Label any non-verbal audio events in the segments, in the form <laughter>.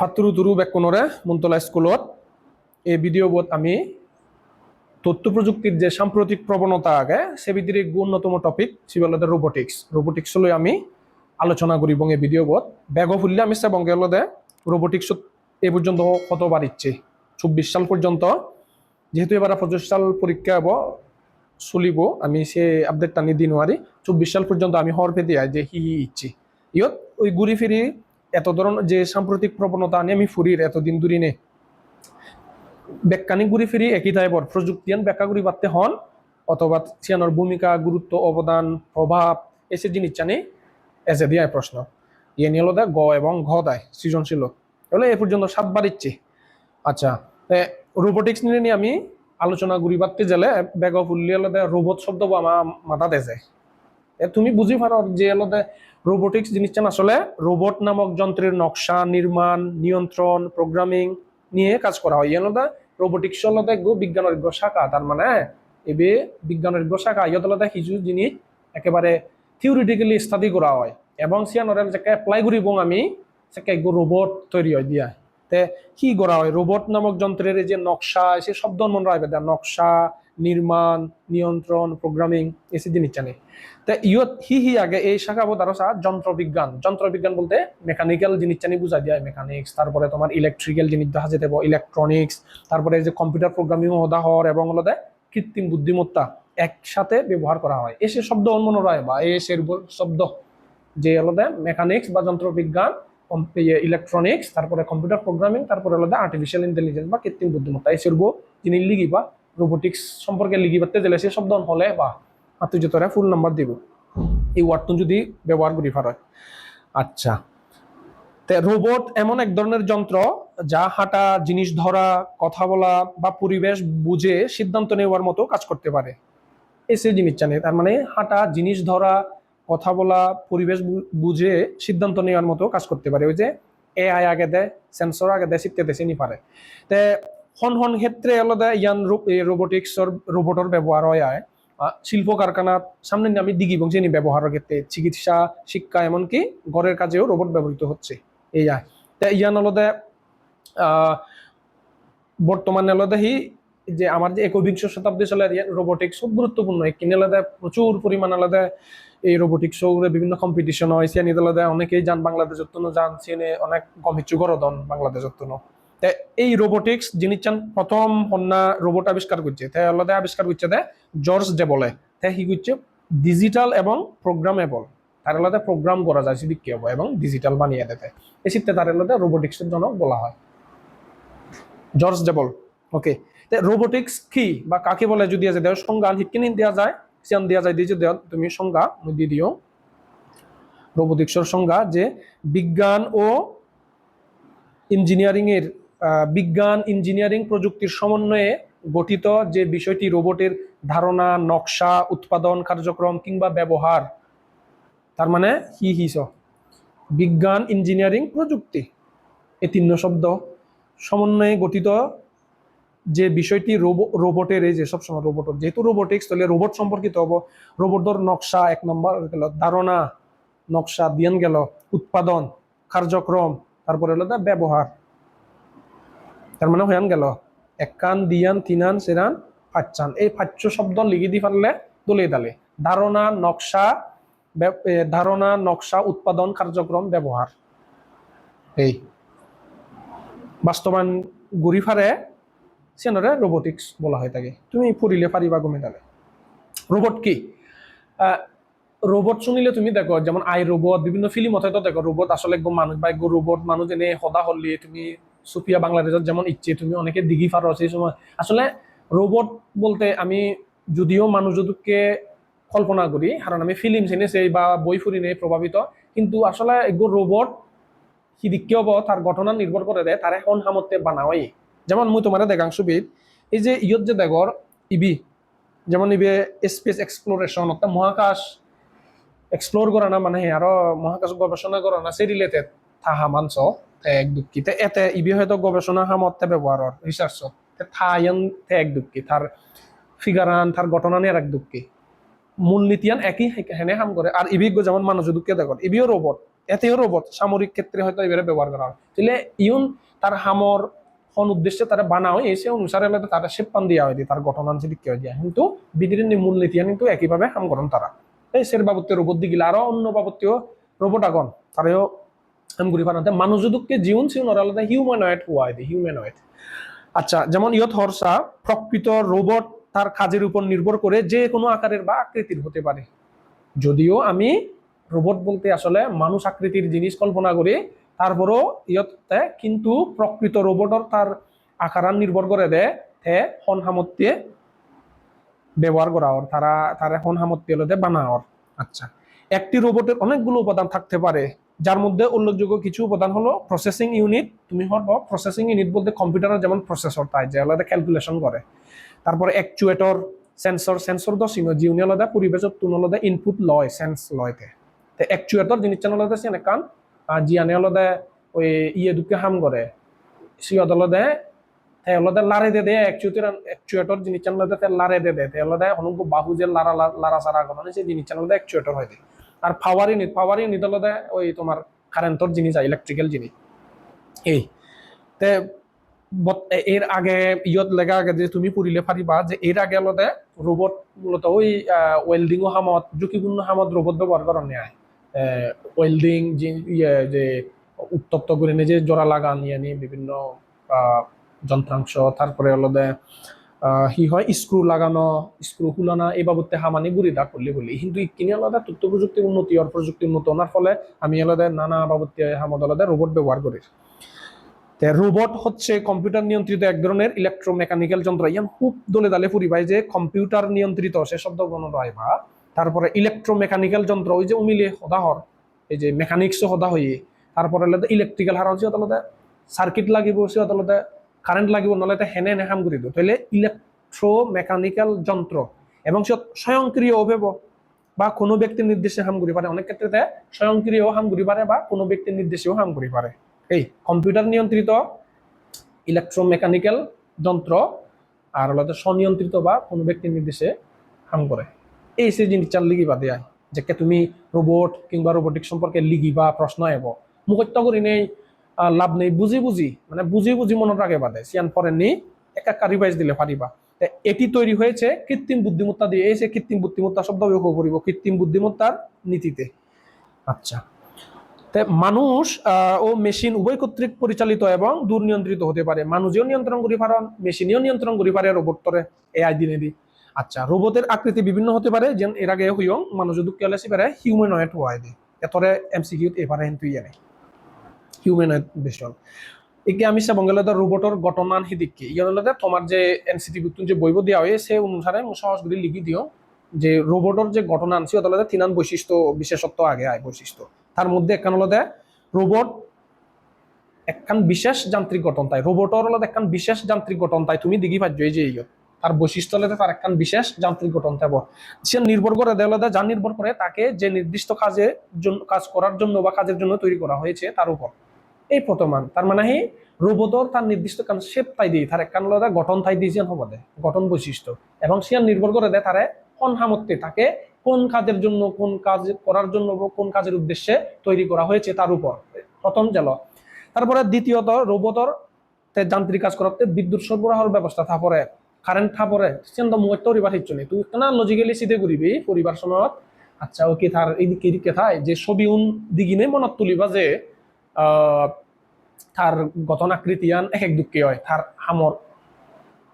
ফাতুৰু তুৰু বেকনৰে মুন্তলা স্কুলত। এই ভিডিও বোধ আমি তথ্য প্রযুক্তির যে সাম্প্রতিক প্রবণতা আগে, সে ভিতরে এক অন্যতম টপিক সিবলতে রোবোটিক্স রোবোটিক্স লৈ আমি আলোচনা করি এবং এই ভিডিও বোধ ব্যাগ ফুললে আমি সেবং গেলদে রোবোটিক্স এই পর্যন্ত কতবার ইচ্ছে? চব্বিশ সাল পর্যন্ত। যেহেতু এবার পঁচিশ সাল পরীক্ষা হব, চলিব, আমি সে আপডেট টানি দি নোৱাৰি। চব্বিশ সাল পর্যন্ত আমি হর পেতে যে হি ইচ্ছি। ইয়ত ওই ঘুরি ফিরি এত ধরনের যে সাম্প্রতিক প্রবণতা আনি আমি ফুরির এতদিন দূরি নে। ব্যাখ্যানিক ঘুরি ফিরি একই টাইপর প্রযুক্তিয়ান ব্যাখ্যা করি পারতে হন, অথবা সিয়ানোর ভূমিকা গুরুত্ব অবদান প্রভাব এসে জিনিস জানি এসে দিয়ে প্রশ্ন ইয়ে নিয়ে হলো গ এবং ঘ দেয়, সৃজনশীল। তাহলে এ পর্যন্ত সাতবার ইচ্ছে আচ্ছা রোবোটিক্স নিয়ে নিয়ে আমি আলোচনা ঘুরি পারতে গেলে বেগ ফুললি হলো রোবট শব্দ আমার মাথা দেছে এ তুমি বুঝি পারো যে হলো রোবোটিক্স জিনিসটা আসলে রোবট নামক যন্ত্রের নকশা, নির্মাণ, নিয়ন্ত্রণ প্রোগ্রামিং নিয়ে কাজ করা হয়। ইয়ানো দা রোবোটিক্স হল গো বিজ্ঞানের শাখা, তার মানে এবে বিজ্ঞানের শাখা ইয়তলতা কিছু জিনিস একেবারে থিওরিটিক্যালি স্টাডি করা হয়। এবং সিয়ানোর যে অ্যাপ্লাই করিব আমি সেকে রোবট তৈরি হয় দিয়া। তে কি করা হয়? রোবট নামক যন্ত্রের যে নকশা, সে শব্দ মনে রাখবে দা নকশা, নির্মাণ, নিয়ন্ত্রণ প্রোগ্রামিং এসে জিনিস জানে তে ইয়ত হি হি আগে এই শাখা বোধ আরও যন্ত্র বিজ্ঞান বলতে মেকানিক্যাল জিনিস জানি বুঝাই দিয়া মেকানিক্স তারপরে তোমার ইলেকট্রিক্যাল জিনিস দেখা যেতে ইলেকট্রনিক্স তারপরে যে কম্পিউটার প্রোগ্রামিং হদা হর এবং হলো কৃত্রিম বুদ্ধিমত্তা একসাথে ব্যবহার করা হয়। এসে শব্দ মনে রায় বা এসের শব্দ। যে আলাদা মেকানিক্স বা যন্ত্র বিজ্ঞান ইলেকট্রনিক্স তারপরে কম্পিউটার প্রোগ্রামিং তারপরে আলাদা আর্টিফিশিয়াল ইন্টেলিজেন্স বা কৃত্রিম বুদ্ধিমত্তা। এসের যিনি লিখিবা রোবোটিক্স সম্পর্কে লিখিবাতে গেলে সে শব্দ হলে বা আত্মীয়তরা ফুল নাম্বার দিব। এই ওয়ার্ডটো যদি ব্যবহার করি পার আচ্ছা। রোবট এমন এক ধরনের যন্ত্র যা হাঁটা, জিনিস ধরা, কথা বলা বা পরিবেশ বুঝে সিদ্ধান্ত নেওয়ার মতো কাজ করতে পারে। এসে জিনিস জানে। তার মানে হাঁটা, জিনিস ধরা কথা বলা, পরিবেশ বুঝে সিদ্ধান্ত নেওয়ার মতো কাজ করতে পারে। ওই যে এ আই আগে দেয় সেন্সর আগে দেয়, শিখতে চিনি পারে। তে হন হন ক্ষেত্রে আলাদা ইয়ান রোবোটিক্সর রোবটর ব্যবহার হয় শিল্প কারখানার সামনে আমি দিঘি এবং যিনি ব্যবহারের ক্ষেত্রে চিকিৎসা, শিক্ষা, এমনকি ঘরের কাজেও রোবট ব্যবহৃত হচ্ছে এই আয় তা ইয়ান আলাদা বর্তমানে আলাদা হি যে আমার যে একবিংশ শতাব্দী চলে রোবোটিক্স খুব গুরুত্বপূর্ণ। কিনে আলাদা প্রচুর পরিমাণ আলাদা এই রোবোটিক্স বিভিন্ন কম্পিটিশন হয়। সিয়ানি আলাদা অনেকেই যান বাংলাদেশের জন্য, যান সিনে অনেক গমিচ্ছু গরদন বাংলাদেশের জন্য। এই রোবোটিক্স যিনি চান, প্রথম হন্যা রোবট আবিষ্কার করছে তাই আলাদা আবিষ্কার করছে দে জর্জ ডেবলে তাই হি করছে? ডিজিটাল এবং প্রোগ্রামেবল তার আলাদা প্রোগ্রাম করা যায় সেদিক কি হব? এবং ডিজিটাল বানিয়ে দেতে এই সিটটা তার আলাদা রোবোটিক্সের জন্য বলা হয়। জর্জ ডেবল ওকে রোবোটিক্স কি বা কাকে বলে যদি আছে দেওয়ার সংজ্ঞা হিটকিনি দেওয়া যায় সিয়ান দেওয়া যায়, দিয়ে দেওয়া তুমি সংজ্ঞা দিয়ে দিও। রোবোটিক্সের সংজ্ঞা যে বিজ্ঞান ও ইঞ্জিনিয়ারিং এর বিজ্ঞান ইঞ্জিনিয়ারিং প্রযুক্তির সমন্বয়ে গঠিত যে বিষয়টি রোবটের ধারণা, নকশা, উৎপাদন, কার্যক্রম কিংবা ব্যবহার, তার মানে হি হিস বিজ্ঞান ইঞ্জিনিয়ারিং প্রযুক্তি, এই তিন শব্দ সমন্বয়ে গঠিত যে বিষয়টি রোবটের, এই যে সবসময় রোবটের যেহেতু রোবোটিক্স তাহলে রোবট সম্পর্কিত হব। রোবটর নকশা, এক নম্বর গেল ধারণা, নকশা, দিয়ান গেল উৎপাদন, কার্যক্রম, তারপরে হলো ব্যবহার। তার মানে হয়ান গেল একান দিয়ান তিনান সেরান ফাচ্চান এই ফাচ্চ শব্দ লিখি দি পারলে দলে দালে। ধারণা, নকশা ধারণা, নকশা, উৎপাদন, কার্যক্রম, ব্যবহার। এই। বাস্তবায়ন ঘুরি ফারে সেনরে রোবোটিক্স বলা হয় থাকে তুমি পড়িলে পারিবা গমে দালে রোবট কি? রোবট শুনিলে তুমি দেখো, যেমন আই রোবট বিভিন্ন ফিল্ম হতে তো দেখো রোবট আসলে একদম মানুষ বা একগো রোবট মানুষ এনে সদা হলি, তুমি সুফিয়া বাংলাদেশত যেমন ইচ্ছে, তুমি অনেকে দিঘি ফারো সেই সময়। আসলে রোবট বলতে আমি যদিও মানুষ যদুকে কল্পনা করি কারণ আমি ফিল্ম চিনেছি বা বই ফুরি নেই প্রভাবিত কিন্তু আসলে এগো রোবট সিদিকে হব তার ঘটনা নির্ভর করে দেয় তারা এখন সামর্থ্যে বানাওয়াই যেমন মই তোমার দেখাং ছবিত এই যে ইয়ত যে দেখর ইবি, যেমন ইবে স্পেস এক্সপ্লোরেশন, অর্থাৎ মহাকাশ এক্সপ্লোর করা না মানে আরও মহাকাশ গবেষণা করা না সে রিলেটেড থাহা মানছ এক দুঃখী তে এতে ইবি হয়তো গবেষণা সামর্থ্যে ব্যবহার রিসার্চ থায়ান তে এক দুঃখী তার ফিগারান তার ঘটনা নিয়ে এক দুঃখী মূলনীতিয়ান একই হেনে হাম করে আর ইবি যেমন মানুষ দুঃখে দেখো ইবিও রোবট এতেও রোবট সামরিক ক্ষেত্রে হয়তো এবারে ব্যবহার করা হয়। তাহলে ইউন তার হামর কোন উদ্দেশ্যে তারা বানা হয় এসে অনুসারে হলে তারা সেপান দিয়া হয় তার ঘটনাঞ্চল লিখতে হয় দিয়া কিন্তু বিধির মূলনীতি কিন্তু একইভাবে কাম করেন তারা। এই সের বাবদে রোবট দিগিলা আরও অন্য বাবদতেও রোবট আগন তারাও কাম করি পারাতে মানুষ যদুকে জীবন ছিল আলাদা হিউম্যানয়েড হওয়া হয় হিউম্যানয়েড আচ্ছা যেমন ইয়ত হরসা প্রকৃত রোবট তার কাজের উপর নির্ভর করে যে কোনো আকারের বা আকৃতির হতে পারে। যদিও আমি রোবট বলতে আসলে মানুষ আকৃতির জিনিস কল্পনা করি তারপরও ইয়তে কিন্তু প্রকৃত রোবটর তার আকারান নির্ভর করে দেয় তে হন সামর্থ্যে ব্যবহার করা ওর তারা তারা হন সামর্থ্যে হলে বানা ওর আচ্ছা একটি রোবটের অনেকগুলো উপাদান থাকতে পারে, যার মধ্যে উল্লেখযোগ্য কিছু উপাদান হলো প্রসেসিং ইউনিট তুমি হর প্রসেসিং ইউনিট বলতে কম্পিউটারের যেমন প্রসেসর তাই, যে আলাদা ক্যালকুলেশন করে। তারপরে অ্যাকচুয়েটর সেন্সর সেন্সর তো সিনো জিউনি আলাদা পরিবেশত তুন আলাদা ইনপুট লয় সেন্স লয়তে তে। অ্যাকচুয়েটর জিনিস আলাদা সিন কান জিয়ানে আলাদা ওই ইয়ে দুকে হাম করে সিয়ত আলাদা তাই আলাদা লারে দে দে অ্যাকচুয়েটর অ্যাকচুয়েটর জিনিস আলাদা তে লারে দে দে। তাই আলাদা হনুক বাহু যে লারা লারা সারা কথা সেই জিনিস আলাদা অ্যাকচুয়েটর হয় আর পাওয়ার ইউনিট পাওয়ার ইউনিট আলাদা ওই তোমার কারেন্টর জিনিস ইলেকট্রিক্যাল জিনিস এই, তে এর আগে ইয়ত লেগা আগে যে তুমি পড়িলে পারিবা যে এর আগে আলাদা রোবট মূলত ওই ওয়েল্ডিং হামত ঝুঁকিপূর্ণ হামত রোবট ব্যবহার করার নেয় ওয়েল্ডিং ইয়ে যে উত্তপ্ত করে যে জোড়া লাগান ইয়ে নিয়ে বিভিন্ন যন্ত্রাংশ তারপরে আহ, কি হয় স্ক্রু লাগানো স্ক্রু খুলানো এই বাবদতে হামানি গুড়ি দা করলে বলি। কিন্তু কিনে আলাদা তথ্য প্রযুক্তির উন্নতি আর প্রযুক্তির উন্নত হওয়ার ফলে আমি আলাদা নানা বাবদতে হামদ আলাদা রোবট ব্যবহার করি। রোবট হচ্ছে কম্পিউটার নিয়ন্ত্রিত এক ধরনের ইলেকট্রোমেকানিক্যাল যন্ত্র। ইয়ান খুব দলে দালে ফুরিবাই যে কম্পিউটার নিয়ন্ত্রিত সে শব্দ গণ রাইবা তারপরে ইলেকট্রোমেকানিক্যাল যন্ত্র, ওই যে উমিলে সদা হর, এই যে মেকানিক্সও সদা হইয়ে তারপরে আলাদা ইলেকট্রিক্যাল হার হচ্ছে আলাদা সার্কিট লাগিব, সে আলাদা কারেন্ট লাগিব, নহলে তে হেনে এনে কাম কৰি দিওঁ তাহলে ইলেকট্রো মেকানিক্যাল যন্ত্র এবং সে স্বয়ংক্রিয় অভেব, বা কোনো ব্যক্তির নির্দেশে হাম করি পারে অনেক ক্ষেত্রে স্বয়ংক্রিয় হাম করি পারে বা কোনো ব্যক্তির নির্দেশেও হাম করি পারে এই কম্পিউটার নিয়ন্ত্রিত ইলেকট্রোমেকানিক্যাল যন্ত্র আর হলো স্বনিয়ন্ত্রিত বা কোনো ব্যক্তির নির্দেশে হাম করে এই সে জিনিসটার লিখিবা দেয় যে কে তুমি রোবট কিংবা রোবোটিক সম্পর্কে লিখিবা প্রশ্ন এব মুখত্য করি নেই লাভ নেই বুঝি বুঝি মানে বুঝি বুঝি মনত রাখে বাদে, সিয়ান পরে নি একা রিভাইজ দিলে পারিবা। এটি তৈরি হয়েছে কৃত্রিম বুদ্ধিমত্তা দিয়ে, এই সে কৃত্রিম বুদ্ধিমত্তা শব্দ ব্যবহার করিব, কৃত্রিম বুদ্ধিমত্তার নীতিতে। আচ্ছা। মানুষ ও মেশিন উভয় কর্তৃক পরিচালিত এবং দুর্নিয়ন্ত্রিত হতে পারে। মানুষেও নিয়ন্ত্রণ করি পারেন, মেশিনেও নিয়ন্ত্রণ করি পারে রোবটরে এআই দিনে দি। আচ্ছা রোবটের আকৃতি বিভিন্ন হতে পারে, যেন এর আগে হইও মানুষ দুঃখ হলে পারে হিউম্যানয়েড হওয়া দি এতরে এমসিকিউত এবারে কিন্তু ইয়ে নেই হিউম্যানয়েড বেশন একে আমি সে বঙ্গালে রোবটর গঠনান হিদিককে হলে তোমার যে এনসিটি বুতুন যে বইব দেওয়া হয়, সে অনুসারে সহজ করে লিখি দিও যে রোবটর যে গঠনান সে হলে তিনান বৈশিষ্ট্য, বিশেষত্ব আগে আয় বৈশিষ্ট্য। তার মধ্যে একখান হলো রোবট একখান বিশেষ যান্ত্রিক গঠন তাই। রোবটর হলো একখান বিশেষ যান্ত্রিক গঠন তাই। তুমি দিঘি পাচ্ছ এই যে ইয়ত। তার বৈশিষ্ট্য হলে তার একখান বিশেষ যান্ত্রিক গঠন থাকব। সে নির্ভর করে দেওয়া হলে যা নির্ভর করে তাকে যে নির্দিষ্ট কাজে কাজ করার জন্য বা কাজের জন্য তৈরি করা হয়েছে তার উপর। এই প্রথমান তার মানে হি, রোবটর তার নির্দিষ্ট কান শেপ তাই দিয়ে, তার একখান হলো গঠন তাই দিয়েছেন হব দে, গঠন বৈশিষ্ট্য। এবং সে নির্ভর করে দেয় তারে কোন সামর্থ্যে তাকে কোন কাজের জন্য, কোন কাজ করার জন্য কোন কাজের উদ্দেশ্যে তৈরি করা হয়েছে তার উপর। প্রথম গেল। তারপরে দ্বিতীয়ত তে যান্ত্রিক কাজ করাতে বিদ্যুৎ সরবরাহের ব্যবস্থা তারপরে কারেন্ট থাপরে সেন্দ মুহূর্ত পরিবার নেই তুই কেন লজিক্যালি সিধে করিবি পরিবার সময়ত। আচ্ছা ওকে তার এইদিকে এদিকে থাই, যে ছবি উন দিগিনে মনত তুলিবা যে তার গঠন আকৃতিয়ান এক এক দুঃখে হয় তার হামর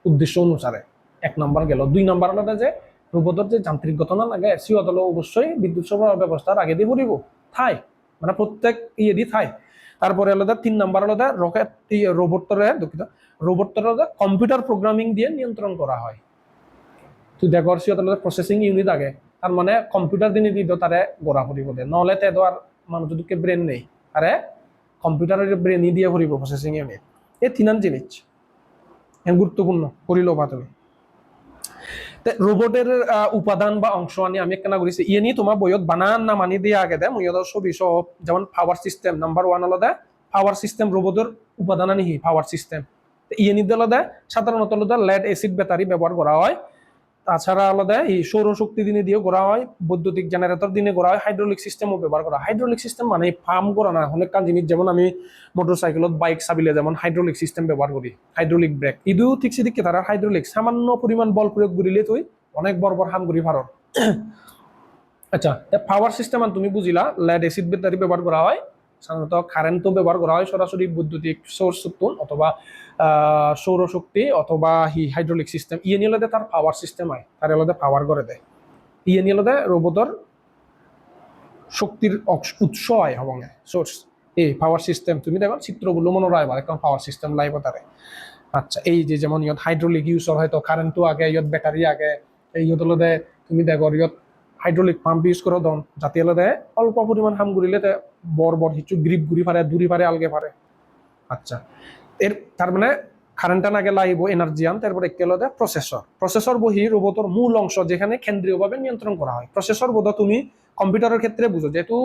উদ্দেশ্য অনুসারে এক নম্বর গেল। দুই নম্বর হলো যে রোবটর যে যান্ত্রিক গঠন লাগে হলো অবশ্যই বিদ্যুৎ সরবরাহ ব্যবস্থার আগে দিয়ে পড়িব থাই মানে প্রত্যেক ইয়ে দিয়ে থাই। তারপরে আলাদা, তিন নাম্বার আলাদা রকেট রোবটরে দুঃখিত রোবটর কম্পিউটার প্রোগ্রামিং দিয়ে নিয়ন্ত্রণ করা হয়। তুই সিওত আলাদা প্রসেসিং ইউনিট আগে। তার মানে কম্পিউটার দিনে দিত তারে গড়া ফুরিব দে নহলে তে তো আর মানুষ যদি ব্রেন নেই আরে কম্পিউটারের ব্রেনই দিয়ে ফুরিব প্রসেসিং ইউনিট এই তিনান জিনিস গুরুত্বপূর্ণ করিল বা তুমি। রোবটের উপাদান বা অংশ আনি আমি কেনা করেছি ইয়ে নিয়ে তোমার বইয়ত বানান না মানি দিয়ে আগে দেয় মুইয়ত ছবি সব যেমন পাওয়ার সিস্টেম নাম্বার ওয়ান হলো দেয় পাওয়ার সিস্টেম রোবটের উপাদান আনি পাওয়ার সিস্টেম ইয়ে নিতে আলাদা সাধারণত আলাদা লেড এসিড ব্যাটারি ব্যবহার করা হয়। তাছাড়া আলাদা এই সৌরশক্তি দিনে দিয়ে করা হয়, বৈদ্যুতিক জেনারেটর দিনে করা হয় হাইড্রোলিক সিস্টেমও ব্যবহার করা হাইড্রোলিক সিস্টেম মানে ফার্ম করা না, অনেক কাজ জিনিস, যেমন আমি মোটরসাইকেলত বাইক চাবিলে যেমন হাইড্রোলিক সিস্টেম ব্যবহার করি হাইড্রোলিক ব্রেক ইদু ঠিক সেদিকে তারা হাইড্রোলিক সামান্য পরিমাণ বল প্রয়োগ করিলে তুই অনেক বড় বড় হাম করি ভারত <coughs> আচ্ছা পাওয়ার সিস্টেম তুমি বুঝিলা লেড এসিড ব্যাটারি ব্যবহার করা হয় সাধারণত কারেন্টও ব্যবহার করা হয়, সরাসরি বৈদ্যুতিক সোর্স অথবা সৌরশক্তি অথবা হি হাইড্রোলিক সিস্টেম ইয়ে নিয়ে তার পাওয়ার সিস্টেম হয় তার আলাদা পাওয়ার করে দেয় ইয়ে নিয়ে রোবটর শক্তির উৎস হয় হবং সোর্স এই পাওয়ার সিস্টেম তুমি দেখো চিত্রগুলো মনে রাখবা একদম পাওয়ার সিস্টেম লাইব তারে আচ্ছা এই যে যেমন ইয়ত হাইড্রোলিক ইউজর হয়তো কারেন্টও আগে, ইয়ত ব্যাটারি আগে, এই ইয়ত হলে তুমি দেখো ইয়ত হাইড্রোলিক পাম্প ইউজ করে দন যাতে হলে অল্প পরিমাণ হাম ঘুরিলে তে বড় বড় কিছু গ্রিপ ঘুরি পারে দূরি পারে আলগে পারে আচ্ছা। এর তার মানে কারেন্টটা নাগে লাগিব এনার্জি আন তারপরে একটি হলো প্রসেসর প্রসেসর বহি রোবটর মূল অংশ যেখানে কেন্দ্রীয়ভাবে নিয়ন্ত্রণ করা হয়। প্রসেসর বোধ তুমি কম্পিউটারের ক্ষেত্রে বুঝো যেহেতু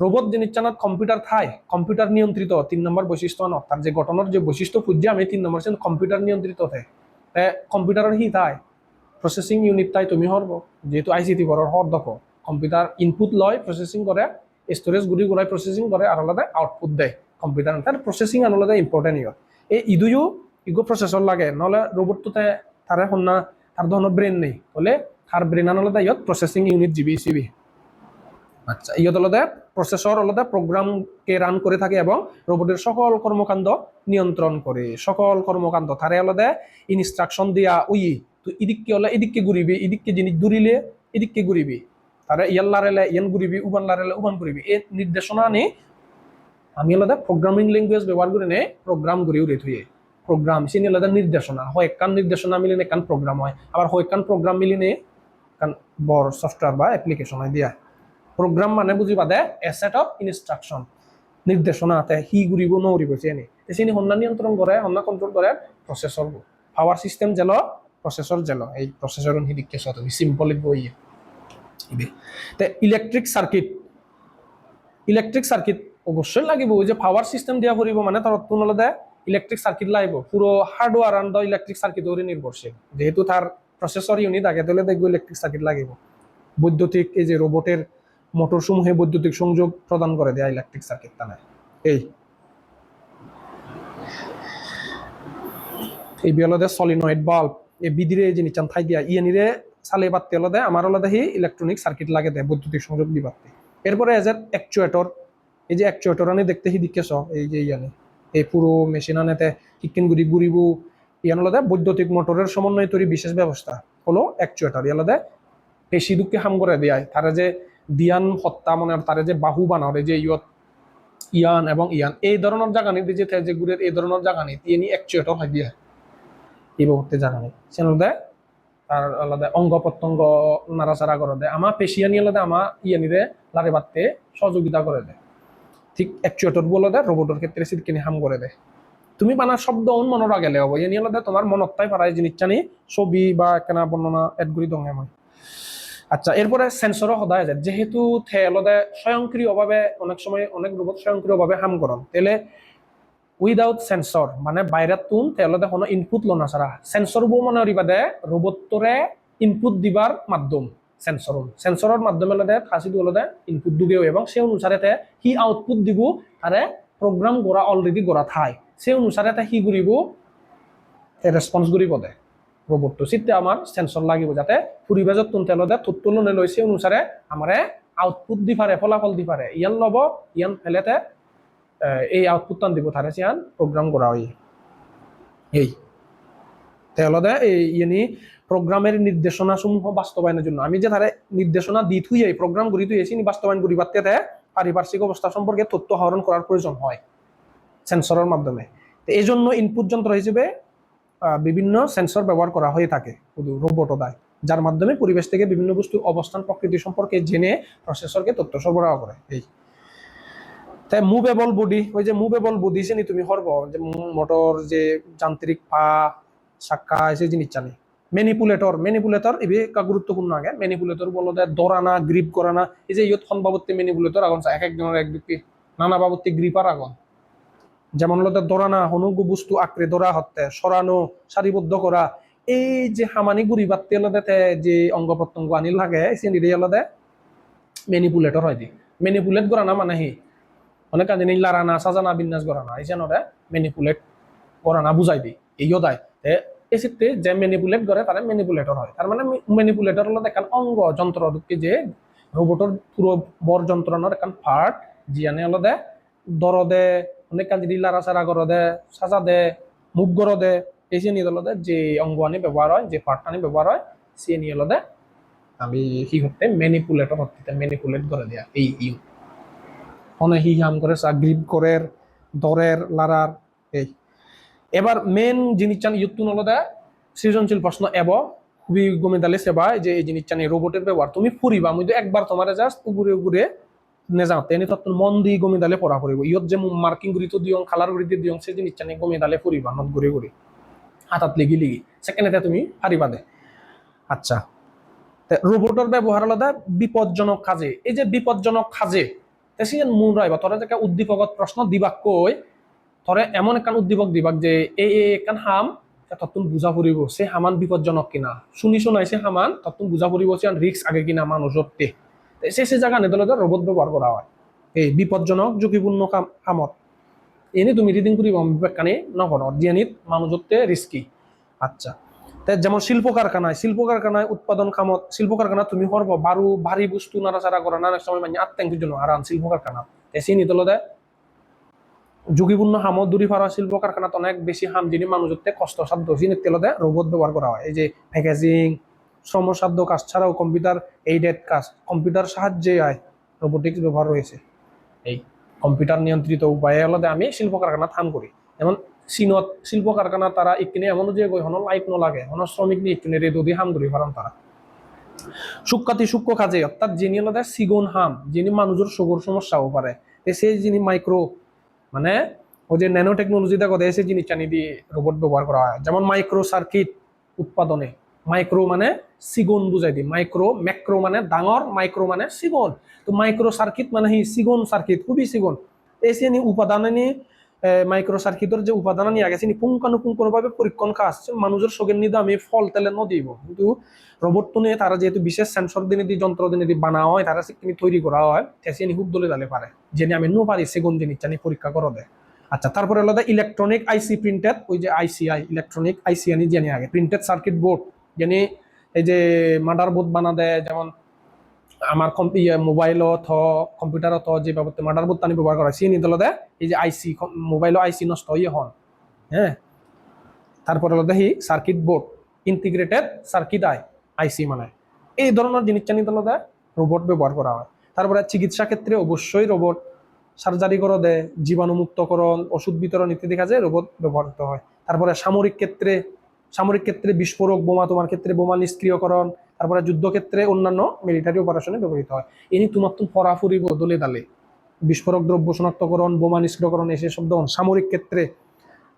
রোবট জিনিস জানাত কম্পিউটার থাই কম্পিউটার নিয়ন্ত্রিত তিন নম্বর বৈশিষ্ট্য ন তার যে গঠনের যে বৈশিষ্ট্য খুঁজছে আমি তিন নম্বর কম্পিউটার নিয়ন্ত্রিত থাকে কম্পিউটারের হি তাই প্রসেসিং ইউনিট তাই তুমি হরব যেহেতু আইসিটি বড় হর দেখো কম্পিউটার ইনপুট লয় প্রসেসিং করে স্টোরেজ গুড়ি গুড়াই প্রসেসিং করে আর আলাদা আউটপুট দেয়। কম্পিউটার তার প্রসেসিং আলাদা ইম্পর্টেন্ট ইয়ত। এই ইদুও ইগো প্রসেসর লাগে, নহলে রোবটটোতে তারে সন্না তার ধরনের ব্রেন নেই। বলে তার ব্রেন আলাদা ইয়ত প্রসেসিং ইউনিট জিবি সিবি আচ্ছা ইয়ত আলাদা প্রসেসর আলাদা প্রোগ্রামকে রান করে থাকে এবং রোবটের সকল কর্মকাণ্ড নিয়ন্ত্রণ করে সকল কর্মকাণ্ড তারে আলাদা ইনস্ট্রাকশন দিয়া, উই তো এদিককে হলে, এদিককে ঘুরিবি, এদিককে জিনিস দূরিলে এদিককে ঘুরিবি। তারা ইয়ান লারেলে ইয়ান ঘুরিবি, উবান লারেলে উবান ঘুরিবি। এই নির্দেশনা নে আমি আলাদা প্রোগ্রামিং ল্যাঙ্গুয়েজ ব্যবহার করে নে প্রোগ্রাম ঘুরে উড়ে থুয়ে। প্রোগ্রাম সিনি আলাদা নির্দেশনা। হয় একান নির্দেশনা মিলিনে একান প্রোগ্রাম হয়। আবার হয় একান প্রোগ্রাম মিলিনে কান বড় সফটওয়্যার বা অ্যাপ্লিকেশন হয় দিয়া। প্রোগ্রাম মানে বুঝিবা দে এ সেট অফ ইনস্ট্রাকশন নির্দেশনা আছে হি ঘুরিব নৌরিব চিনি চিনি হন্না নিয়ন্ত্রণ করে, হন্না কন্ট্রোল করে প্রসেসর পাওয়ার সিস্টেম জেল প্রসেসর জেল এই প্রসেসর হিদিকে তুমি সিম্পল বই তে ইলেকট্রিক সার্কিট ইলেকট্রিক সার্কিট অবশ্যই লাগিব যে পাওয়ার সিস্টেম দিয়া পড়িব মানে তার তুলনাতে ইলেকট্রিক সার্কিট লাগিব। পুরো হার্ডওয়্যার আন্ড ইলেকট্রিক সার্কিট ওরে নির্ভরশীল যেহেতু তার প্রসেসর ইউনিট আগে দিলে দেখব ইলেকট্রিক সার্কিট লাগিব। বৈদ্যুতিক, এই যে রোবটের মোটর সমূহে বৈদ্যুতিক সংযোগ প্রদান করে দেয়া ইলেকট্রিক সার্কিট নাই। এই। এই বিয়লদে সলিনয়েড বাল্ব এই বিদিরে জিনিস চান থাই দিয়া ইয়ানিরে চালে বাত্তি হলদে আমার হলদে হি ইলেকট্রনিক সার্কিট লাগে দেয় বৈদ্যুতিক সংযোগ দিবাত্তি এরপরে এজ এর অ্যাকচুয়েটর এই যে অ্যাকচুয়েটর আনি দেখতে হি দিকেছ এই যে ইয়ানি এই পুরো মেশিন আনেতে কিকিন গুড়ি গুড়িবু ইয়ান হলদে বৈদ্যুতিক মোটরের সমন্বয় তৈরি বিশেষ ব্যবস্থা হলো অ্যাকচুয়েটর ইয়ালদে পেশি দুঃখে হাম করে দেয় তারা যে দিয়ান হত্যা মানে তারা যে বাহু বানাও যে ইয়ত ইয়ান এবং ইয়ান, এই ধরনের জাগানি যে যে গুড়ের, এই ধরনের জাগানি তিনি অ্যাকচুয়েটর হয় দিয়ে। এই বাবদে জাগানি সেনদে আর আলাদা অঙ্গ প্রত্যঙ্গ নাড়াচাড়া করে দেয় আমার পেশিয়ানি আলাদা আমার ইয়ানিরে লারে বাড়তে সহযোগিতা করে দেয় ঠিক অ্যাকচুয়েটর বলে দেয় রোবটের ক্ষেত্রে সিটকিনি হাম করে দেয় তুমি বানা শব্দ অন মনের আগেলে হব ইয়ানি আলাদা তোমার মনত তাই পারায় জিনিস জানি, ছবি বা কেনা বর্ণনা এড করি দঙে মই। আচ্ছা এরপরে সেন্সরও সদায় যায় যেহেতু থেলদে স্বয়ংক্রিয়ভাবে, অনেক সময় অনেক রোবট স্বয়ংক্রিয়ভাবে হাম করন। তেলে উইদাউট সেন্সর মানে বাইরের তুন তেলতে কোনো ইনপুট লনা ছাড়া সেন্সর বো মনে করিবা দে রোবটরে ইনপুট দিবার মাধ্যম সেন্সর সেন্সরের মাধ্যমে লদে খাসি দিবলে ইনপুট দুগেও এবং সে অনুসারে হি আউটপুট দিব তারে প্রোগ্রাম গড়া অলরেডি গড়া থাই সে অনুসারে হি ঘুরিব রেসপন্স ঘুরিব দে রোবটটো চিত্তে আমার সেন্সর লাগিব যাতে ফুৰিবাজত তুন তেলতে থুতুলনে লৈ, সেই অনুসারে আমারে আউটপুট দি পারে ফলাফল দি পারে ইয়ান লব ইয়ান ফেলেতে এই আউটপুটটা দিব তারে সিয়ান প্রোগ্রাম করা হয়। এই। তেলদে এই ইয়ানি প্রোগ্রামের নির্দেশনা সমূহ বাস্তবায়নের জন্য। আমি যে তারে নির্দেশনা দি থুই প্রোগ্রাম গুলি তুই এসে বাস্তবায়ন করি পারতে পারিপার্শ্বিক অবস্থা সম্পর্কে তথ্য আহরণ করার প্রয়োজন হয় সেন্সরের মাধ্যমে। এই জন্য ইনপুট যন্ত্র হিসেবে বিভিন্ন সেন্সর ব্যবহার করা হয়ে থাকে রোবটদায় যার মাধ্যমে পরিবেশ থেকে বিভিন্ন বস্তুর অবস্থান প্রকৃতি সম্পর্কে জেনে প্রসেসরকে তথ্য সরবরাহ করে এই। তাই মুভেবল বডি ওই যে মুভেবল বডি চিনি তুমি হরব, যে মোটর, যে যান্ত্রিক পা চাক্কা সেই জিনিস জানি ম্যানিপুলেটর ম্যানিপুলেটর এবে কা গুরুত্বপূর্ণ আগে। ম্যানিপুলেটর বলতে দরানা গ্রিপ করানা, এই যে ইয়ত খন বাবত্তি ম্যানিপুলেটর আগন এক একজনের এক দিকে নানা বাবত্তি গ্রিপার আগন। যেমন হলো দরানা হনুক বস্তু আঁকড়ে ধরা হতে সরানো, সারিবদ্ধ করা। এই যে হামানি গুড়ি বাত্তি হলদে যে অঙ্গ প্রত্যঙ্গ আনি লাগে দিয়ে হলদে ম্যানিপুলেটর হয় দি ম্যানিপুলেট করা না মানে হি অনেক কাজে লারানা সাজানা বিন্যাস করা না, এই জানরে ম্যানিপুলেট করা না বুঝাই দি এইও দায় এই ক্ষেত্রে যে ম্যানিপুলেট করে তারা ম্যানিপুলেটর হয়। তার মানে ম্যানিপুলেটর হলো দেখান অঙ্গ যন্ত্র যে রোবটর পুরো বর যন্ত্রণার একান পার্ট জিয়ানে হলো দে, দরদে, অনেক কাজ যদি লারাচারা করো দে সাজা দে মুখ গড় দে এই যে নিয়ে দে, যে অঙ্গ আনি ব্যবহার হয়, যে পার্ট আনি ব্যবহার হয়, সে নিয়ে হলো দে, আমি সি হতে ম্যানিপুলেটর হতে ম্যানিপুলেট করে দেয়া, এই ইউ অনেক হি হাম করে গ্রিপ করের, দরের, লারার, এই। এবার মেন জিনিস চান ইউতুন হলো দে সৃজনশীল প্রশ্ন এব, খুবই গমিদালে সেবা, যে এই জিনিস চান রোবটের ব্যবহার। তুমি ফুরিবা তো একবার তোমার জাস্ট উগুরে উগুরে নেজাও তেনি তত্ত্ব মন দি গমিদালে পড়া ফুরিব। ইয়ত যে তো দিয়ং খালার গুড়ি দিয়ে দিয়ং সেই জিনিস চান গমিদালে ফুরিবা নত ঘুরে ঘুরে হাতাত লিগি লিগি। সেকেন্ডে তুমি হারিবা দে। আচ্ছা। রোবটর ব্যবহার আলাদা বিপজ্জনক কাজে এই যে বিপজ্জনক কাজে তেসি মূল রাইবা তোরা যে উদ্দীপকত প্রশ্ন দিবাক কই, তরে এমন একখান উদ্দীপক দিবাক যে এই এই একখান হাম তত্তুন বুঝা পড়িব সে হামান বিপজ্জনক কিনা। শুনি শোনাই সে হামান তত্তুন বুঝা পড়িব সে রিক্স আগে কিনা মানুষতে সে সে জায়গা নেদলে রোবট ব্যবহার করা হয়। এই বিপজ্জনক ঝুঁকিপূর্ণ কাম কামত এনে তুমি রিডিং করিব বিবেকানি নকর জিয়ানিত মানুষতে রিস্কি আচ্ছা। যেমন শিল্প কারখানায় শিল্প কারখানায় উৎপাদন কামত শিল্প কারখানা তুমি হরব বারু, ভারী বস্তু নাড়াচাড়া করা নানা সময় মানে আত্মাঙ্কির জন্য আরাম শিল্প কারখানা তে সে নিতল দে ঝুঁকিপূর্ণ দূরি ফারা শিল্প কারখানাত অনেক বেশি হাম যিনি মানুষতে কষ্টসাধ্য যিনি তেলতে রোবট ব্যবহার করা হয়। এই যে প্যাকেজিং শ্রমসাধ্য কাজ ছাড়াও কম্পিউটার এইডেড কাজ, কম্পিউটার সাহায্যে হয় রোবোটিক্স ব্যবহার রয়েছে। এই কম্পিউটার নিয়ন্ত্রিত উপায়ে আলাদা আমি শিল্প কারখানা থাম করি। যেমন চীনত শিল্প কারখানা তারা ইকিনে এমন যে হন লাইট নলাগে হন শ্রমিক নিয়ে ইকিনে রেদো দিয়ে হাম ধরি পারেন তারা সুকাতি সূক্ষ্ম কাজে অর্থাৎ যিনি আলাদা সিগুন হাম, যিনি মানুষের সগর সমস্যা হতে পারে সেই যিনি মাইক্রো মানে ওই যে ন্যানো টেকনোলজি দেখো সেই জিনিস চানি দিয়ে রোবট ব্যবহার করা হয়, যেমন মাইক্রো সার্কিট উৎপাদনে মাইক্রো মানে সিগুন বুঝাই দিই মাইক্রো ম্যাক্রো মানে ডাঙর মাইক্রো মানে সিগুন তো মাইক্রো সার্কিট মানে হি সিগুন সার্কিট খুবই সিগুন এই শ্রেণি উপাদানে মাইক্রো সার্কিটের যে উপাদান নিয়ে গেছে পুঙ্খানুপুঙ্খভাবে পরীক্ষণ কাজ মানুষের সগের নিদে আমি ফল তেলে নদিব কিন্তু রোবট তো নিয়ে তারা যেহেতু বিশেষ সেন্সর দিনে দি যন্ত্র দিনে দি বানা হয়, তারা সেখানে তৈরি করা হয় তেসিয়ে খুব দলে দালে পারে। জেনে আমি নো পারি, সেগুন জিনিস জানি পরীক্ষা করো দেয় আচ্ছা তারপরে আলাদা ইলেকট্রনিক আইসি প্রিন্টেড ওই যে আইসিআই ইলেকট্রনিক আইসি আনি জানি আগে। প্রিন্টেড সার্কিট বোর্ড জানি এই যে মাদার বোর্ড বানা দেয়, যেমন আমার মোবাইলত হ কম্পিউটারত হ যে বাবদ বোর্ড টানি ব্যবহার করা সেই নিদল দে এই যে আইসি মোবাইল আইসি নষ্ট হয়ে হন। হ্যাঁ? তারপরে হলো দেখি circuit board integrated circuit I IC মানে। এই ধরনের জিনিসটা নিদল দে রোবট ব্যবহার করা হয়। তারপরে চিকিৎসা ক্ষেত্রে অবশ্যই রোবট সার্জারি করে দেয় জীবাণুমুক্তকরণ ওষুধ বিতরণ ইত্যাদি কাজে রোবট ব্যবহৃত হয়। তারপরে সামরিক ক্ষেত্রে সামরিক ক্ষেত্রে বিস্ফোরক বোমা, তোমার ক্ষেত্রে বোমা নিষ্ক্রিয়করণ, তারপরে যুদ্ধক্ষেত্রে অন্যান্য মিলিটারি অপারেশনে ব্যবহৃত হয়। এনি তোমার তো ফরাফুরি বদলে দালে বিস্ফোরক দ্রব্য শনাক্তকরণ, বোমা নিষ্ক্রিয়করণ এসে শব্দ সামরিক ক্ষেত্রে।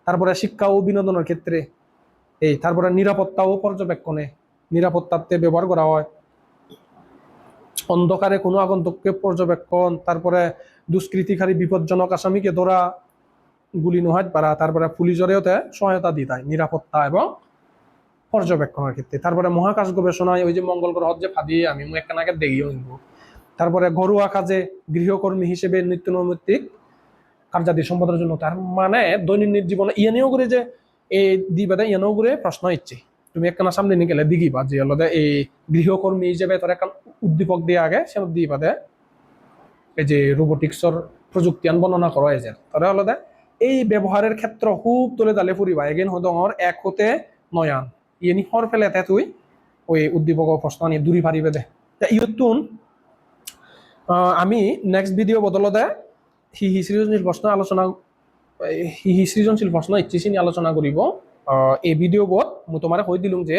তারপরে শিক্ষা ও বিনোদনের ক্ষেত্রে। এই, তারপরে নিরাপত্তা ও পর্যবেক্ষণে নিরাপত্তাতে ব্যবহার করা হয়। অন্ধকারে কোনো আগন্তককে পর্যবেক্ষণ, তারপরে দুষ্কৃতিকারী বিপজ্জনক আসামিকে ধরা গুলি নোহাত পারা তারপরে পুলিশরেও সহায়তা দেয় নিরাপত্তা এবং পর্যবেক্ষণের ক্ষেত্রে। তারপরে মহাকাশ গবেষণায় ওই যে মঙ্গল গ্রহ যে ফাঁদি, আমি একখানাকে দেখিও কিন্তু। তারপরে ঘরোয়া কাজে গৃহকর্মী হিসেবে নিত্য নৈমিত্তিক কার্যাদি সম্পাদনের জন্য। তার মানে দৈনন্দিন জীবনে ইয়ানেও করে যে এই দিবাদে ইয়ানেও করে প্রশ্ন ইচ্ছে। তুমি একখানা সামনে নিয়ে গেলে দিঘিবা যে আলাদা এই গৃহকর্মী হিসেবে তোর একটা উদ্দীপক দিয়ে আগে সে দিবাদে এই যে রোবোটিক্সর প্রযুক্তি আন বর্ণনা করা হয়েছে তারা আলাদা এই ব্যবহারের ক্ষেত্র খুব তোলে দালে ফুরিবা এগেন হদঙর এক হতে নয়ান। ইয়ে হর ফেলে তে তুই? ওই উদ্দীপক প্রশ্ন নিয়ে দূরি পারিবে দে। ইয়তুন আমি নেক্সট ভিডিও বদলতে হি হি সৃজনশীল প্ৰশ্ন আলোচনা হি হি সৃজনশীল প্ৰশ্ন ইচ্ছিখিনি আলোচনা কৰিব। এই ভিডিঅ'বোৰত মই তোমাৰে কৈ দিলোঁ যে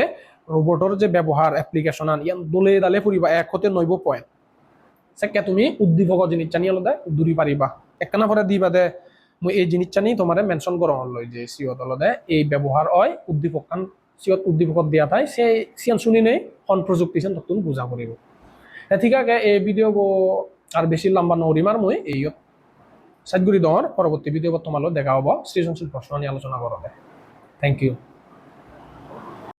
ৰবটৰ যে ব্যৱহাৰ এপ্লিকেশ্যন ইয়ান দলে দালে ফুৰিবা এশতে নৈব পইণ্ট সেকে তুমি উদ্দীপকৰ জিনিস জানি আলাদা দূরি পারিবা একখানা পরে দিবা দে মই এই জিনিস জানি তোমারে মেনশন করা লয় যে সিওত আলাদা এই ব্যবহার হয়, উদ্দীপক খান সিওত উদ্দীপকত দিয়া থাই সে সিয়ান শুনি নেই হন প্রযুক্তি সেন তখন বুঝা পড়িব ঠিক আছে, এই ভিডিও আর বেশি লম্বা নরিম আর মই, এই সাতগুড়ি দর পরবর্তী ভিডিও তোমালোক দেখা হব, সৃজনশীল প্রশ্ন নিয়ে আলোচনা করবে থ্যাংক ইউ